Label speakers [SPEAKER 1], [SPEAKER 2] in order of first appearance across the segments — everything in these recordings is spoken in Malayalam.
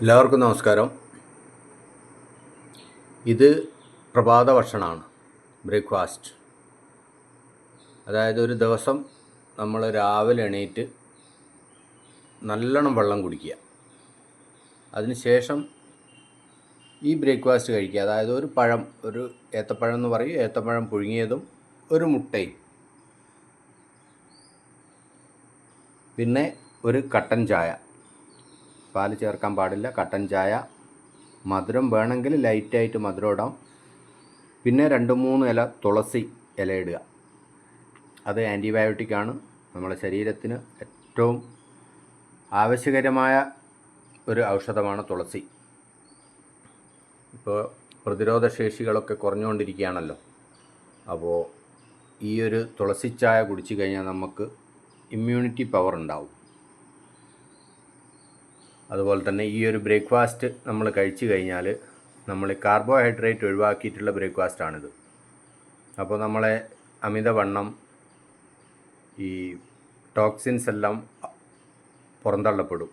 [SPEAKER 1] എല്ലാവർക്കും നമസ്കാരം. ഇത് പ്രഭാത ഭക്ഷണമാണ് ബ്രേക്ക്ഫാസ്റ്റ്. അതായത് ഒരു ദിവസം നമ്മൾ രാവിലെ എണീറ്റ് നല്ലോണം വെള്ളം കുടിക്കുക. അതിനുശേഷം ഈ ബ്രേക്ക്ഫാസ്റ്റ് കഴിക്കുക. അതായത് ഒരു പഴം ഒരു ഏത്തപ്പഴം എന്ന് പറയും. ഏത്തപ്പഴം പുഴുങ്ങിയതും ഒരു മുട്ടയും. പിന്നെ ഒരു കട്ടൻ ചായ. പാൽ ചേർക്കാൻ പാടില്ല. കട്ടൻ ചായ മധുരം വേണമെങ്കിൽ ലൈറ്റായിട്ട് മധുരം ഇടാം. പിന്നെ രണ്ട് മൂന്ന് ഇല തുളസി ഇല ഇടുക. അത് ആന്റിബയോട്ടിക്കാണ് നമ്മുടെ ശരീരത്തിന് ഏറ്റവും ആവശ്യകരമായ ഒരു ഔഷധമാണ് തുളസി. ഇപ്പോൾ പ്രതിരോധ ശേഷികളൊക്കെ കുറഞ്ഞുകൊണ്ടിരിക്കുകയാണല്ലോ. അപ്പോൾ ഈ ഒരു തുളസി ചായ കുടിച്ചു കഴിഞ്ഞാൽ നമുക്ക് ഇമ്മ്യൂണിറ്റി പവർ ഉണ്ടാവും. അതുപോലെ തന്നെ ഈ ഒരു ബ്രേക്ക്ഫാസ്റ്റ് നമ്മൾ കഴിച്ചു കഴിഞ്ഞാൽ നമ്മൾ കാർബോഹൈഡ്രേറ്റ് ഒഴിവാക്കിയിട്ടുള്ള ബ്രേക്ക്ഫാസ്റ്റാണിത്. അപ്പോൾ നമ്മളെ അമിതവണ്ണം ഈ ടോക്സിൻസ് എല്ലാം പുറന്തള്ളപ്പെടും.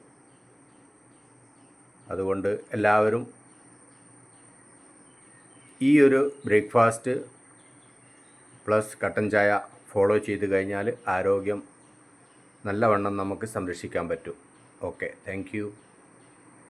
[SPEAKER 1] അതുകൊണ്ട് എല്ലാവരും ഈ ഒരു ബ്രേക്ക്ഫാസ്റ്റ് പ്ലസ് കട്ടൻ ചായ ഫോളോ ചെയ്ത് കഴിഞ്ഞാൽ ആരോഗ്യം നല്ലവണ്ണം നമുക്ക് സംരക്ഷിക്കാൻ പറ്റും. okay thank you.